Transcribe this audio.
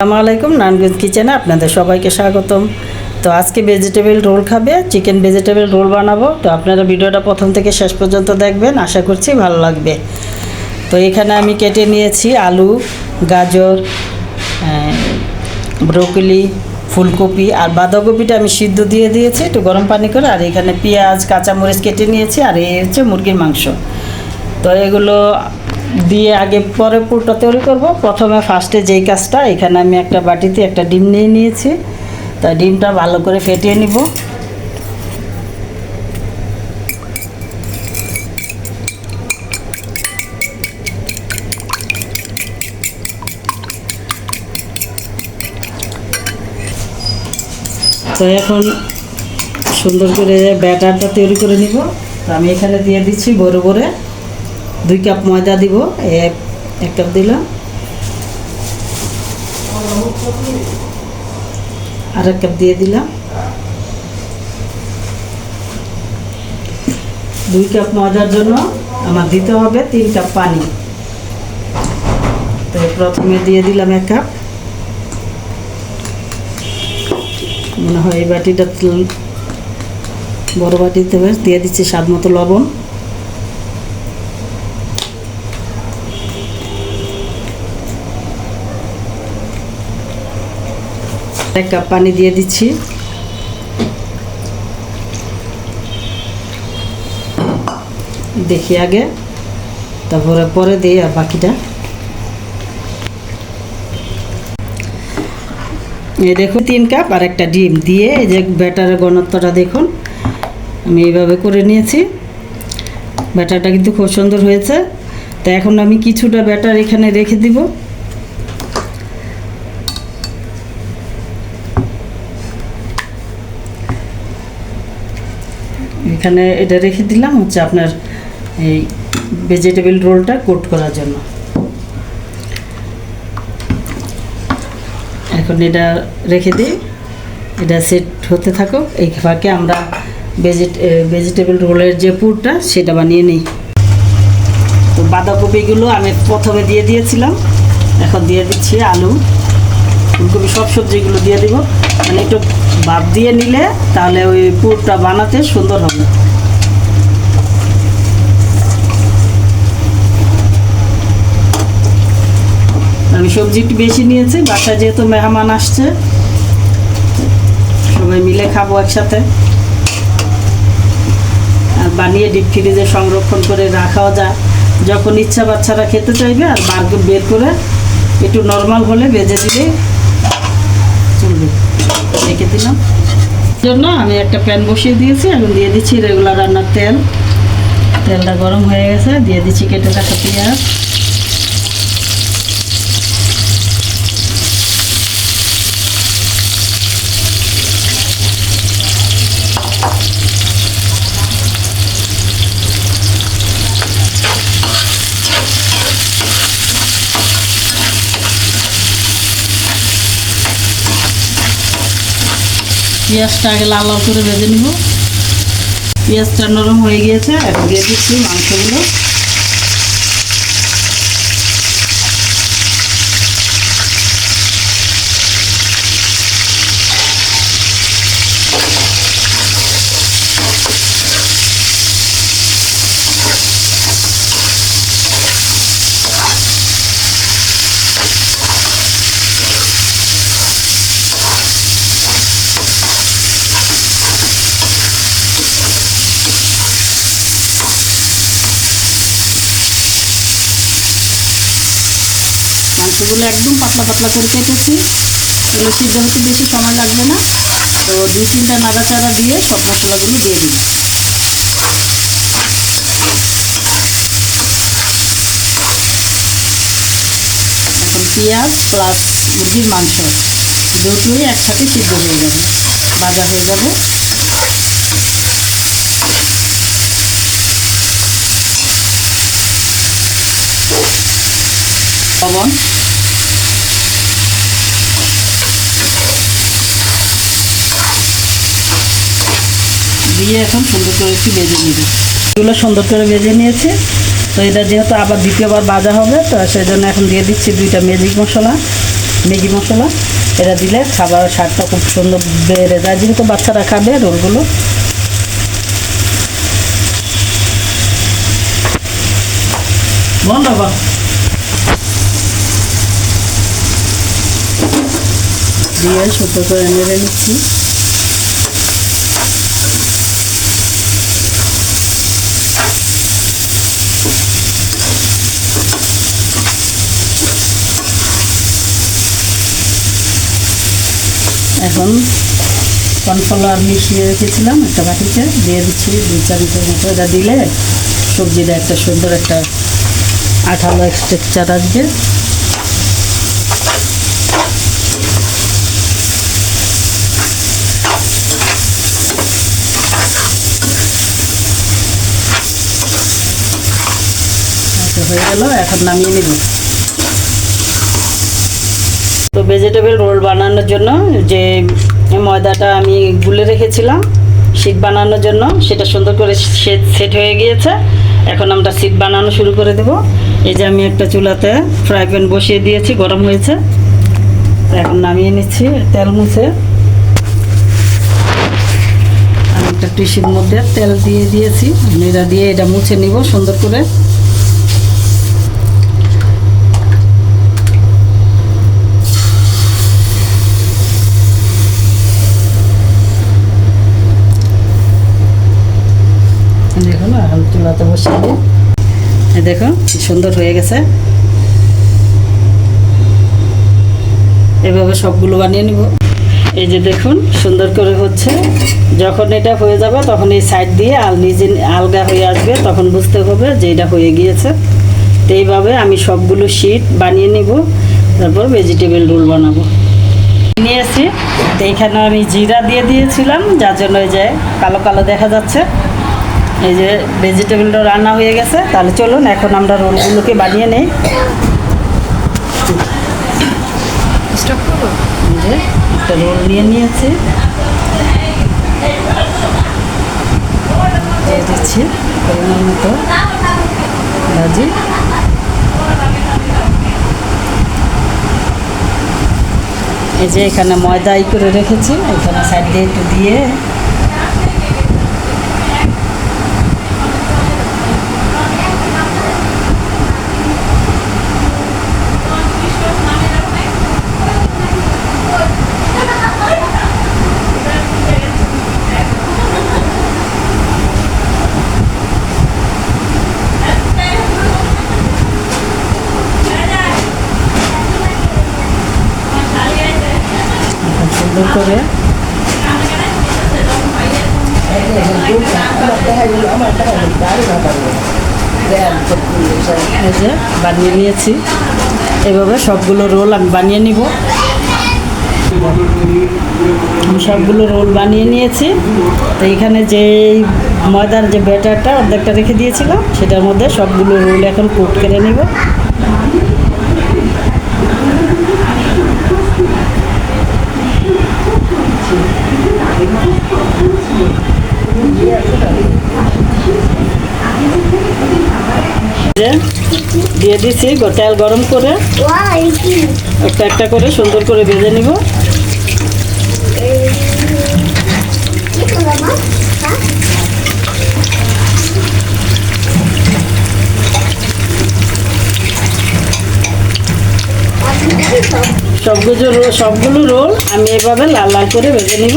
আসসালামু আলাইকুম নানগঞ্জ কিচেনে আপনাদের সবাইকে স্বাগতম। তো আজকে ভেজিটেবল রোল খাবে চিকেন ভেজিটেবল রোল বানাবো। তো আপনারা ভিডিওটা প্রথম থেকে শেষ পর্যন্ত দেখবেন, আশা করছি ভালো লাগবে। তো এখানে আমি কেটে নিয়েছি আলু, গাজর ব্রোকলি, ফুলকপি আর বাঁধাকপিটা আমি সিদ্ধ দিয়ে দিয়েছি একটু গরম পানি করে। আর এখানে পেঁয়াজ, কাঁচামরিচ কেটে নিয়েছি, আর এই হচ্ছে মুরগির মাংস। তো এগুলো দিয়ে আগে পরে পুরটা তৈরি করব। প্রথমে ফার্স্টে যেই কাজটা, এখানে আমি একটা বাটিতে একটা ডিম নিয়ে নিয়েছি। তা ডিমটা ভালো করে ফেটিয়ে নিব। তো এখন সুন্দর করে ব্যাটারটা তৈরি করে নিব। তো আমি এখানে দিয়ে দিচ্ছি বড় বড়ে। দুই কাপ ময়দা দিব, এক এক কাপ দিলাম। আর এক কাপ দিয়ে দিলাম। দুই কাপ ময়দার জন্য আমার দিতে হবে তিন কাপ পানি। তো প্রথমে দিয়ে দিলাম এক কাপ। মনে হয় এই বাটিটা বড় বাটিতে দিয়ে দিচ্ছি স্বাদ মতো লবণ। এক কাপ পানি দিয়ে দিচ্ছি। দেখি আগে, তারপরে পরে দিই আর বাকিটা। এই দেখুন, তিন কাপ আর একটা ডিম। দিয়ে এই যে ব্যাটারের ঘনত্বটা দেখুন, আমি এইভাবে করে নিয়েছি। ব্যাটারটা কিন্তু খুব সুন্দর হয়েছে। তা এখন আমি কিছুটা ব্যাটার এখানে রেখে দিব। এখানে এটা রেখে দিলাম হচ্ছে আপনার এই ভেজিটেবল রোলটা কোট করার জন্য। এখন এটা রেখে দিই। এটা সেট হতে থাকুক। এই ফাঁকে আমরা ভেজিট ভেজিটেবল রোলের যে পুরটা সেটা বানিয়ে নিই। তো বাঁধাকপিগুলো আমি প্রথমে দিয়ে দিয়েছিলাম। এখন দিয়ে দিচ্ছি আলু। ফুলকপি সব সবজিগুলো দিয়ে দিব। মানে একটু ভাপ দিয়ে নিলে তাহলে ওই পুরটা বানাতে সুন্দর হবে। আমি সবজি একটু বেশি নিয়েছি, বাসায় যেহেতু মেহমান আসছে, সবাই মিলে খাব একসাথে। আর বানিয়ে ডিপ ফ্রিজে সংরক্ষণ করে রাখাও যায় যখন ইচ্ছা বাচ্চারা খেতে চাইবে আর বার বের করে একটু নর্মাল হলে ভেজে দিলে রেখে দিলাম। জন্য আমি একটা প্যান বসিয়ে দিয়েছি, এখন দিয়ে দিচ্ছি রেগুলার রান্নার তেল। তেলটা গরম হয়ে গেছে, দিয়ে দিচ্ছি কেটে রাখা পেঁয়াজ। পেঁয়াজটা আগে লাল লাল করে ভেজে নিব। পেঁয়াজটা নরম হয়ে গিয়েছে, এখন দিয়ে দিচ্ছি মাংসগুলো। মাংসগুলো একদম পাতলা পাতলা করে কেটেছি। এগুলো সিদ্ধ হতে বেশি সময় লাগবে না। তো দুই তিনটা নাড়াচাড়া দিয়ে সব মশলাগুলো দিয়ে দিলাম। এখন পেঁয়াজ প্লাস মুরগির মাংস দুটোই একসাথে সিদ্ধ হয়ে যাবে। ভাজা হয়ে যাবে। লবণ। দিয়ে এখন সুন্দর করে একটু ভেজে নিবে। এগুলো সুন্দর করে ভেজে নিয়েছি। তো এটা যেহেতু আবার দ্বিতীয়বার ভাজা হবে, তো সেই জন্য এখন দিয়ে দিচ্ছি দুইটা ম্যাজিক মশলা, ম্যাগি মশলা। এটা দিলে খাবার স্বাদটা খুব সুন্দর বেড়ে যায়। যেহেতু বাচ্চারা খাবে রোলগুলো। দিয়ে সুতো করে নেড়ে নিচ্ছি। এখন কর্নফ্লাওয়ার মিশিয়ে রেখেছিলাম একটা বাটিতে, দিয়ে দিচ্ছি দুই চামচের মতো। এটা দিলে সবজিটা একটা সুন্দর একটা আঠালো স্ট্রাকচার আসবে। হয়ে গেল, এখন নামিয়ে নিব। তো ভেজিটেবল রোল বানানোর জন্য যে ময়দাটা আমি গুলে রেখেছিলাম, শীত বানানোর জন্য, সেটা সুন্দর করে সেট হয়ে গিয়েছে। এখন আমরা শীত বানানো শুরু করে দেব। এই যে আমি একটা চুলাতে ফ্রাই প্যান বসিয়ে দিয়েছি, গরম হয়েছে। এখন নামিয়ে নিচ্ছি, তেল মুছে। আমি একটা টিসির মধ্যে তেল দিয়ে দিয়েছি। এটা দিয়ে এটা মুছে নিব সুন্দর করে দেখুন এখন চুলাতে বসিয়ে দিই। দেখুন কি সুন্দর হয়ে গেছে। এভাবে সবগুলো বানিয়ে নিব। এই যে দেখুন, সুন্দর করে হচ্ছে। যখন এটা হয়ে যাবে, তখন এই সাইড দিয়ে আল নিজে আলগা হয়ে আসবে, তখন বুঝতে হবে যে এটা হয়ে গিয়েছে। তো এইভাবে আমি সবগুলো শীট বানিয়ে নিব, তারপর ভেজিটেবল রোল বানাবো। নিয়েছি তো এখানে আমি জিরা দিয়ে দিয়েছিলাম, যার জন্য যে কালো কালো দেখা যাচ্ছে। এই যে ভেজিটেবলটা রান্না হয়ে গেছে তাহলে চলুন এখন আমরা রোলগুলোকে বানিয়ে নেই। যে একটা রোল নিয়ে নিয়েছি। দিয়ে দিচ্ছি পরিমাণ মতো ভাজি। এই যে এখানে ময়দা ই করে রেখেছি এখানে সাইড দিয়ে একটু দিয়ে সুন্দর করে। বানিয়ে নিয়েছি। এভাবে সবগুলো রোল আমি বানিয়ে নিব। সবগুলো রোল বানিয়ে নিয়েছি। তো এখানে যে ময়দার যে ব্যাটারটা অর্ধেকটা রেখে দিয়েছিলাম, সেটার মধ্যে সবগুলো রোল এখন কোট করে নেব। দিয়ে দিছি তেল গরম করে। একটা একটা করে সুন্দর করে ভেজে নিব। সবগুলো সবগুলো রোল আমি এভাবে লাল লাল করে ভেজে নিব।